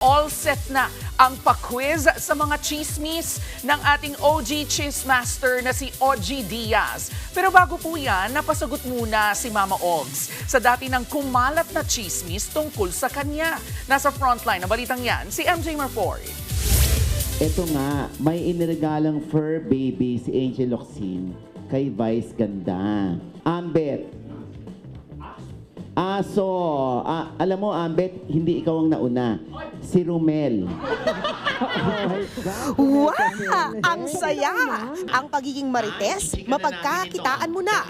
All set na ang pa-quiz sa mga chismis ng ating OG Chismaster na si OG Diaz. Pero bago po yan, napasagot muna si Mama Ogs sa dati ng kumalat na chismis tungkol sa kanya. Nasa frontline ng balitang yan, si MJ Marfori. Ito nga, may iniregalang fur baby si Angel Locsin kay Vice Ganda. Ambet. Aso. Ah, alam mo, Ambet, hindi ikaw ang nauna. Si Rumel. Wow! Ang saya! Ang pagiging marites, mapagkakitaan mo na.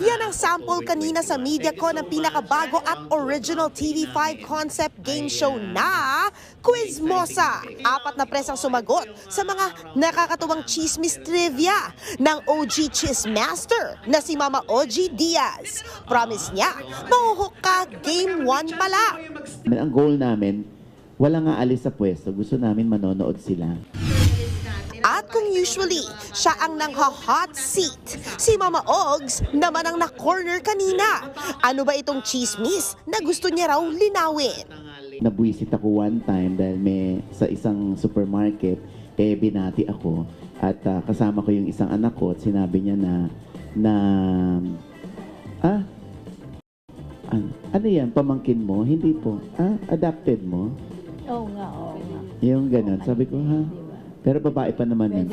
Yan ang sample kanina sa media ko ng pinakabago at original TV5 concept game show na Quizmosa. Apat na presang sumagot sa mga nakakatuwang chismis trivia ng OG Chismaster na si Mama OG Diaz. Promise niya, mahuhok ka game 1 pa lang. Ang goal namin, wala nga alis sa pwesto. Gusto namin manonood sila. At kung usually, siya ang nangha-hot seat, si Mama Ogs naman ang na-corner kanina. Ano ba itong chismis na gusto niya raw linawin? Nabwisit ako one time dahil may sa isang supermarket, eh binati ako. At ah, kasama ko yung isang anak ko at sinabi niya na, na, ah, an- ano yan, pamangkin mo? Hindi po. Ah, adopted mo? Oo nga, oo nga. Yung ganun. Sabi ko, ha? Pero babae pa naman yun.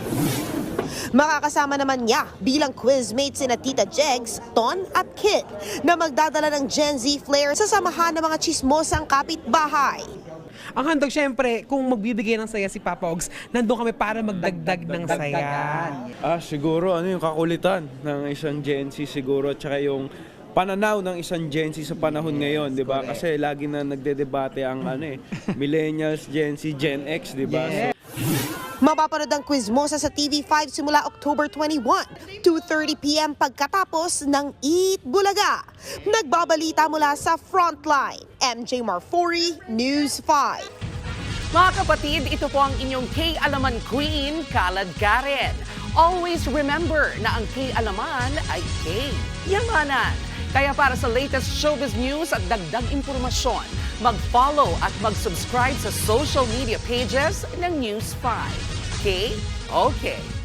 Makakasama naman niya bilang quizmates sina Tita Jegs, Ton at Kid na magdadala ng Gen Z flair sa samahan ng mga chismosang kapitbahay. Ang handog, syempre, kung magbibigay ng saya si Papa Ogs, nandun kami para magdagdag ng saya. Ah, siguro ano yung kakulitan ng isang Gen Z siguro at saka yung pananaw ng isang Gen Z sa panahon ngayon, 'di ba? Kasi lagi na nagdedebate ang ano eh, millennials, Gen Z, Gen X, 'di ba? So, Mapapanood ang Quizmosa sa TV5 simula October 21, 2.30pm pagkatapos ng Eat Bulaga. Nagbabalita mula sa Frontline, MJ Marfori, News 5. Mga kapatid, ito po ang inyong K-Alaman Queen, Kalad Karen. Always remember na ang K-Alaman ay K-Yamanan. Kaya para sa latest showbiz news at dagdag impormasyon, mag-follow at mag-subscribe sa social media pages ng News 5. K? Okay.